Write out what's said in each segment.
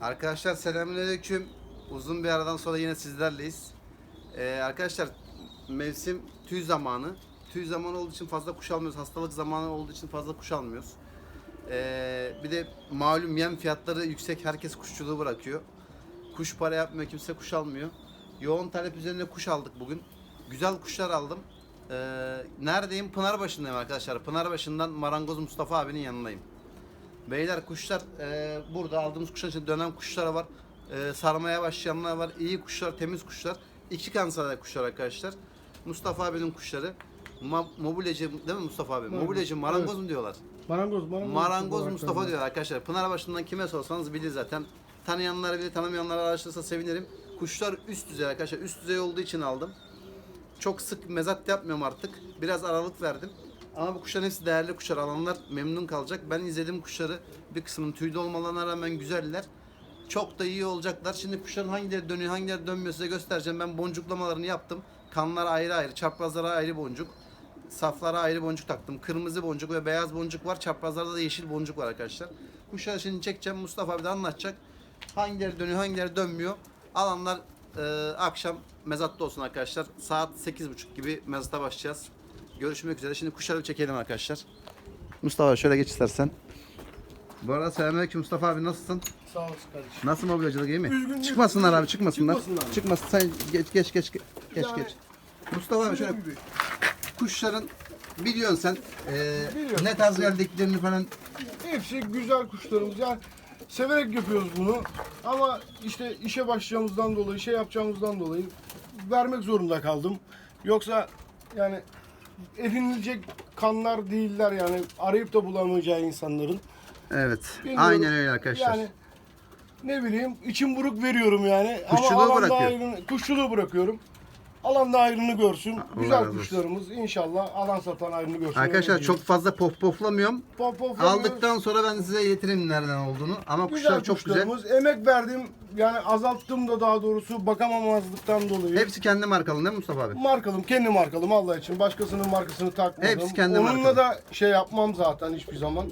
Arkadaşlar selamünaleyküm. Uzun bir aradan sonra yine sizlerleyiz. Ee, arkadaşlar mevsim tüy zamanı. Tüy zamanı olduğu için fazla kuş almıyoruz. Hastalık zamanı olduğu için fazla kuş almıyoruz. Ee, bir de malum yem fiyatları yüksek. Herkes kuşçuluğu bırakıyor. Kuş para yapmıyor. Kimse kuş almıyor. Yoğun talep üzerine kuş aldık bugün. Güzel kuşlar aldım. Ee, neredeyim? Pınarbaşı'ndayım arkadaşlar. Pınarbaşı'ndan Marangoz Mustafa abinin yanındayım. Beyler kuşlar e, burada aldığımız kuşlar için dönem kuşlar var. E, sarmaya başlayanlar var. İyi kuşlar, temiz kuşlar. İki kanserli kuşlar arkadaşlar. Mustafa abinin kuşları. Ma, mobilyacı değil mi Mustafa abi? Marangoz. Mobilyacı, marangoz mu diyorlar? Marangoz, marangoz. Marangoz Mustafa tanınır. diyor arkadaşlar. Pınarbaşı'ndan kime sorsanız bilir zaten. Tanıyanlar bilir, tanımayanlar araştırırsa sevinirim. Kuşlar üst düzey arkadaşlar. Üst düzey olduğu için aldım. Çok sık mezat yapmıyorum artık. Biraz aralık verdim. Ama bu kuşların hepsi değerli kuşlar. Alanlar memnun kalacak. Ben izlediğim kuşları bir kısmının tüylü olmalarına rağmen güzeller. Çok da iyi olacaklar. Şimdi kuşların hangileri dönüyor, hangileri dönmüyor size göstereceğim. Ben boncuklamalarını yaptım. Kanlar ayrı ayrı, çaprazlara ayrı boncuk. Saflara ayrı boncuk taktım. Kırmızı boncuk ve beyaz boncuk var. Çaprazlarda da yeşil boncuk var arkadaşlar. Kuşları şimdi çekeceğim. Mustafa abi de anlatacak. Hangileri dönüyor, hangileri dönmüyor. Alanlar e, akşam mezatta olsun arkadaşlar. Saat 8.30 gibi mezata başlayacağız. Görüşmek üzere. Şimdi kuşları çekelim arkadaşlar. Mustafa şöyle geç istersen. Bu arada selamünaleyküm Mustafa abi nasılsın? Sağ olasın kardeşim. Nasıl mobilyacılık iyi mi? Üzgün- çıkmasınlar abi çıkmasınlar. Çıkmasınlar. Çıkmasın sen geç geç geç geç Yani- geç. Mustafa abi şöyle gibi, kuşların biliyorsun sen e, Biliyorum. ne tarz geldiklerini falan Hepsi güzel kuşlarımız. Yani severek yapıyoruz bunu. Ama işte işe başlayacağımızdan dolayı, şey yapacağımızdan dolayı vermek zorunda kaldım. Yoksa yani edinilecek kanlar değiller yani arayıp da bulamayacağı insanların. evet Bilmiyorum. aynen öyle arkadaşlar. Yani ne bileyim içim buruk veriyorum yani. Kuşçuluğu Ama bırakıyor. kuşçuluğu bırakıyorum. Alanda ayrını görsün. razı Güzel olsun. kuşlarımız inşallah alan satan ayrını görsün. Arkadaşlar Öyle çok fazla pof poflamıyorum. Pop, pop, Aldıktan sonra ben size getireyim nereden olduğunu. Ama kuşlar çok güzel. kuşlarımız. Emek verdim. Yani azalttım da daha doğrusu bakamamazlıktan dolayı. Hepsi kendi markalı değil mi Mustafa abi? markalım, kendi markalım Allah için. Başkasının markasını takmadım. Hepsi kendi Onunla markalı. da şey yapmam zaten hiçbir zaman.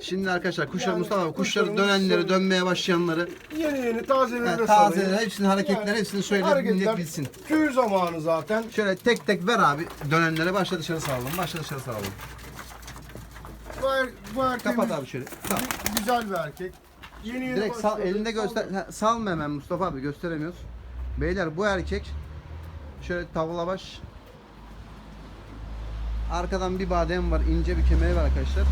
Şimdi arkadaşlar kuşlar Yani Mustafa abi kuşları dönenleri dönmeye başlayanları Yeni yeni tazeleri yani de tazeleri salayım. hepsinin hareketleri Yani hepsini söyle hareketler millet bilsin. Tüy zamanı zaten. Şöyle tek tek ver abi dönenlere başla dışarı salalım. Başla dışarı salalım. Bu, er, bu erkek Kapat abi şöyle. Tamam. güzel bir erkek. Yeni yeni Direkt sal, başladı. elinde göster. Ha, salma hemen Mustafa abi gösteremiyoruz. Beyler bu erkek şöyle tavla baş. Arkadan bir badem var, ince bir kemeri var arkadaşlar.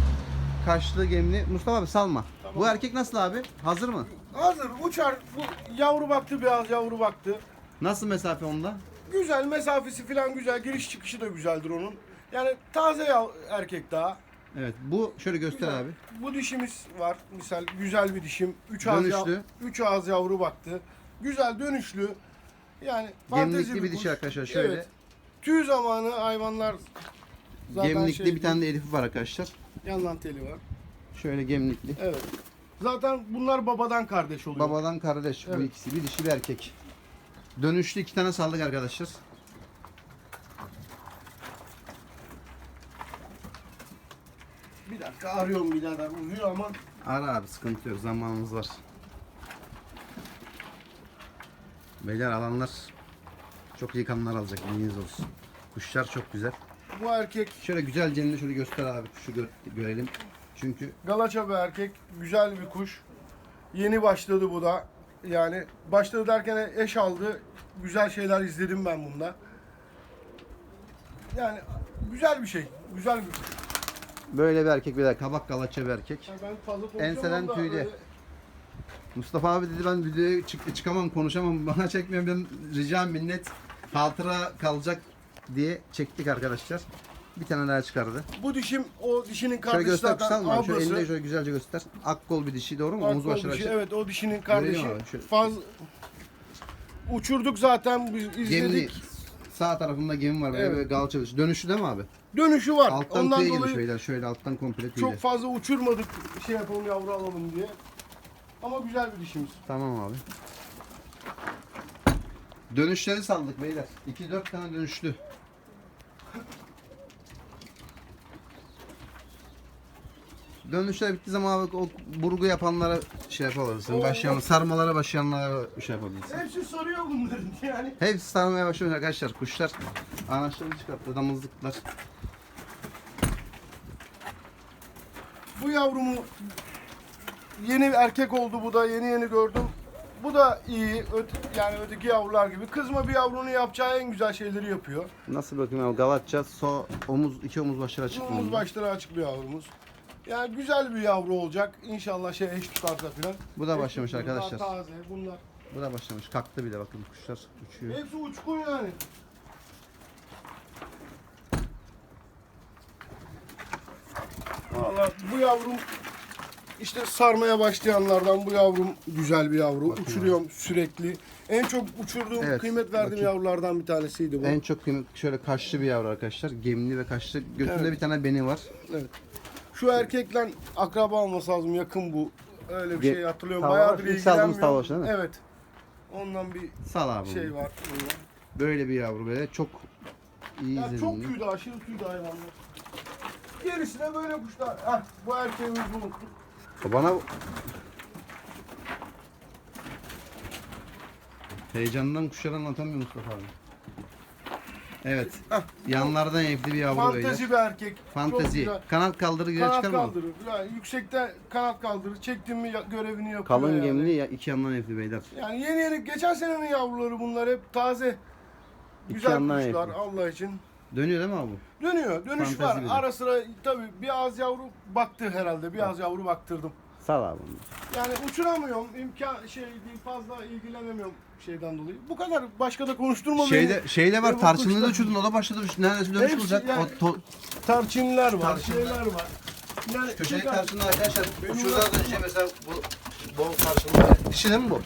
Kaşlı gemli. Mustafa abi salma. Bu erkek nasıl abi? Hazır mı? Hazır uçar. Bu yavru baktı beyaz yavru baktı. Nasıl mesafe onda? Güzel mesafesi falan güzel. Giriş çıkışı da güzeldir onun. Yani taze yav- erkek daha. Evet bu şöyle göster Güzel. abi. Bu dişimiz var. Misal güzel bir dişim. Üç ağız, Dönüşlü. yav- üç ağız yavru baktı. Güzel dönüşlü. Yani fantezi Gemlikli bir dişi kuş. arkadaşlar şöyle. Evet. Tüy zamanı hayvanlar zaten Gemlikli şey, bir tane de elifi var arkadaşlar. Yandan teli var. Şöyle gemlikli. Evet. Zaten bunlar babadan kardeş oluyor. Babadan kardeş bu Evet. ikisi. Bir dişi bir erkek. Dönüşlü iki tane saldık arkadaşlar. Bir dakika arıyorum birader uzuyor ama Ara abi sıkıntı yok zamanımız var. Beyler alanlar çok iyi kanlar alacak bilginiz olsun. Kuşlar çok güzel. Bu erkek Şöyle güzel cenini şöyle göster abi kuşu gö- görelim. Çünkü Galaça bir erkek. Güzel bir kuş. Yeni başladı bu da. Yani başladı derken eş aldı. Güzel şeyler izledim ben bunda. Yani güzel bir şey. Güzel bir kuş. böyle bir erkek bir de kabak galaça bir erkek. Yani ben fazla konuşamam Enseden da tüylü. böyle- Mustafa abi dedi ben videoya çık çıkamam konuşamam bana çekmiyorum ben rica minnet hatıra kalacak diye çektik arkadaşlar. Bir tane daha çıkardı. Bu dişim o dişinin Şöyle göster kısalım abi. Şöyle elinde ablası. şöyle güzelce göster. Akkol bir dişi doğru mu? Omuz Akbol başları dişi, açık. Evet o dişinin kardeşi. Şöyle- Faz uçurduk zaten biz Gemli. izledik. Sağ tarafında gemi var böyle, Evet. böyle galça bir- Dönüşü değil mi abi? Dönüşü var. Alttan Ondan tüye girmiş dolayı beyler. Şöyle alttan komple tüyle. çok fazla uçurmadık şey yapalım yavru alalım diye. Ama güzel bir dişimiz. Tamam abi. Dönüşleri saldık beyler. 2-4 tane dönüşlü. Dönüşler bittiği zaman abi o burgu yapanlara şey yapabilirsin. Başlayan, sarmalara başlayanlara şey yapabilirsin. Hepsi soruyor bunların yani. Hepsi sarmaya başlamış arkadaşlar. Kuşlar anaçlarını çıkarttı. Damızlıklar. Bu yavrumu yeni erkek oldu bu da yeni yeni gördüm. Bu da iyi. Öte, yani öteki yavrular gibi. Kızma bir yavrunun yapacağı en güzel şeyleri yapıyor. Nasıl bakayım abi? Galatça, so, omuz, iki omuz başları açık? Omuz başları açıklı yavrumuz. Yani güzel bir yavru olacak. İnşallah şey eş tutarsa filan. Bu da Eş başlamış tutar, arkadaşlar. Taze bunlar. Bu da başlamış. Kalktı bile bakın kuşlar uçuyor. Hepsi uçkun yani. Valla bu yavrum işte sarmaya başlayanlardan bu yavrum güzel bir yavru. Bakın Uçuruyorum sürekli. En çok uçurduğum, Evet, kıymet verdiğim bakayım. yavrulardan bir tanesiydi bu. En çok kıymet şöyle kaşlı bir yavru arkadaşlar. Gemli ve kaşlı. Götünde Evet. bir tane beni var. Evet. Şu erkekle akraba olması lazım yakın bu. Öyle bir Ge- şey hatırlıyorum. Tavla Bayağıdır ilk saldığımız ilgilenmiyorum. değil mi? Evet. Ondan bir Sal abi. bunu. şey var. bunda. Böyle bir yavru böyle çok iyi Ya çok izlenimli. tüylü, aşırı tüylü hayvanlar. Gerisine böyle kuşlar. Hah, bu erkeğimiz bu. Bana Heyecandan kuşları anlatamıyor Mustafa abi. Evet. Hah, Yanlardan evli bir yavru. Fantezi bir erkek. Çok Fantezi. güzel. Kanat kaldırır Kanat çıkar mı? kaldırır. Yani yüksekte kanat kaldırır. Çektin mi ya- görevini yapıyor. Kalın yani. gemli ya iki yandan evli beyler. Yani yeni yeni geçen senenin yavruları bunlar hep taze. İki Güzel yandan kuşlar evli. Allah için. Dönüyor değil mi abi? Dönüyor. Dönüş Fantezi var. bir de. Ara sıra tabii bir az yavru baktı herhalde. Bir az yavru baktırdım. Sal abi. Yani uçuramıyorum. imkan şey değil fazla ilgilenemiyorum şeyden dolayı. Bu kadar. Başka da konuşturma Şeyde beni. şeyde var Bu tarçınlı da kuşlar- uçurdun o da başladı neredeyse dönüş Hepsi olacak. yani- O to- Tarçınlar var, Tarçınlar. şeyler var. Yani köşelik az- tarçınlı arkadaşlar. Benim Şurada da şey mesela bu bol tarçınlı. Dişi değil mi bu?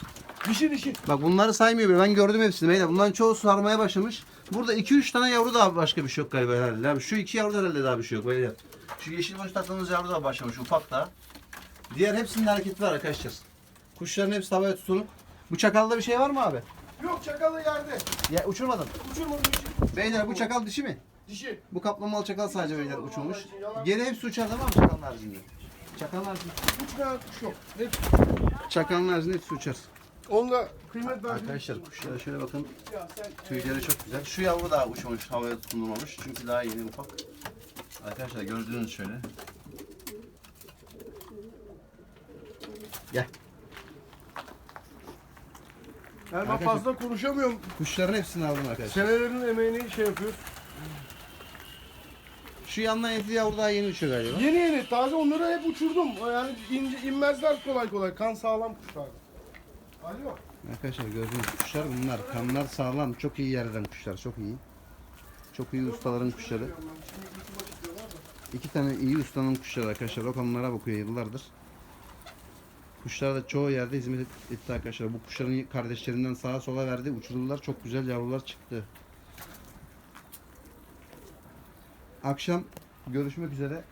Dişi dişi. Bak bunları saymıyor bile. Ben gördüm hepsini. Beyler. Bunların çoğu sarmaya başlamış. Burada 2-3 tane yavru daha başka bir şey yok galiba herhalde. Abi şu iki yavru da herhalde daha bir şey yok. Beyler. Şu yeşil boş taktığımız yavru da başlamış ufak da. Diğer hepsinin hareketi var arkadaşlar. Kuşların hepsi havaya tutunup. Bu çakalda bir şey var mı abi? Yok çakalı yerde. Ya uçurmadın. Uçurmadı dişi. Beyler bu çakal dişi mi? Dişi. Bu kaplamalı çakal sadece beyler uçurmuş. Geri hepsi uçar mi abi çakalın haricinde? Çakalın haricinde. Uçmayan kuş yok. Hep. Çakalın haricinde hepsi uçar. Onda kıymet verdiğim. Arkadaşlar kuşlara şöyle bakın. Ya sen Tüyleri çok güzel. Şu yavru daha uçmamış, havaya tutundurmamış. Çünkü daha yeni ufak. Arkadaşlar gördüğünüz şöyle. Gel. yani ben Arkadaşlar- fazla konuşamıyorum. Kuşların hepsini aldım arkadaşlar. Senelerin emeğini şey yapıyoruz. Şu yandan etli yavru daha yeni uçuyor galiba. Yeni yeni taze onları hep uçurdum. Yani ince, inmezler kolay kolay. Kan sağlam kuşlar. Alo. Arkadaşlar gördüğünüz kuşlar bunlar. Kanlar sağlam. Çok iyi yerden kuşlar. Çok iyi. Çok iyi ustaların kuşları. İki tane iyi ustanın kuşları arkadaşlar. O konulara bakıyor yıllardır. Kuşlar da çoğu yerde hizmet et- etti arkadaşlar. Bu kuşların kardeşlerinden sağa sola verdi. Uçurdular. Çok güzel yavrular çıktı. Akşam görüşmek üzere.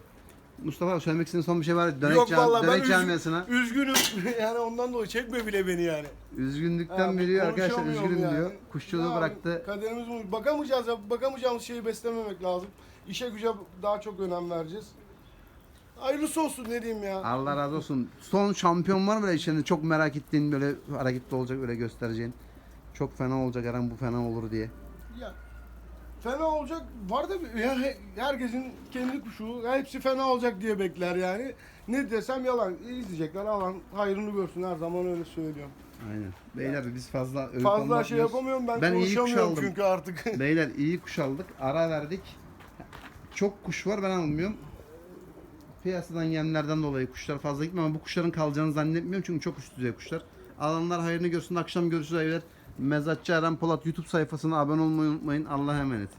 Mustafa söylemek istediğin son bir şey var. Dönek, Yok cam- vallahi ben dönek camiasına. Üzgünüm. yani ondan dolayı çekme bile beni yani. Üzgünlükten Abi, biliyor arkadaşlar. Üzgünüm yani. diyor. Kuşçuluğu Ya, bıraktı. Kaderimiz bu. Bakamayacağız ya. Bakamayacağımız şeyi beslememek lazım. İşe güce daha çok önem vereceğiz. Hayırlısı olsun ne diyeyim ya. Allah razı olsun. Son şampiyon var mı böyle içinde çok merak ettiğin böyle hareketli olacak öyle göstereceğin. Çok fena olacak Eren bu fena olur diye. Ya fena olacak var da bir- ya he- herkesin kendi kuşu hepsi fena olacak diye bekler yani. Ne desem yalan izleyecekler alan hayrını görsün her zaman öyle söylüyorum. Aynen. Beyler biz fazla övüp Fazla şey anlatmıyoruz. yapamıyorum ben, Ben iyi kuş konuşamıyorum aldım. çünkü artık. Beyler iyi kuş aldık. Ara verdik. Çok kuş var ben almıyorum. Piyasadan yemlerden dolayı kuşlar fazla gitmiyor ama bu kuşların kalacağını zannetmiyorum çünkü çok üst düzey kuşlar. Alanlar hayrını görsün. Akşam görüşürüz. Mezatçı Eren Polat YouTube sayfasına abone olmayı unutmayın. Allah'a emanet.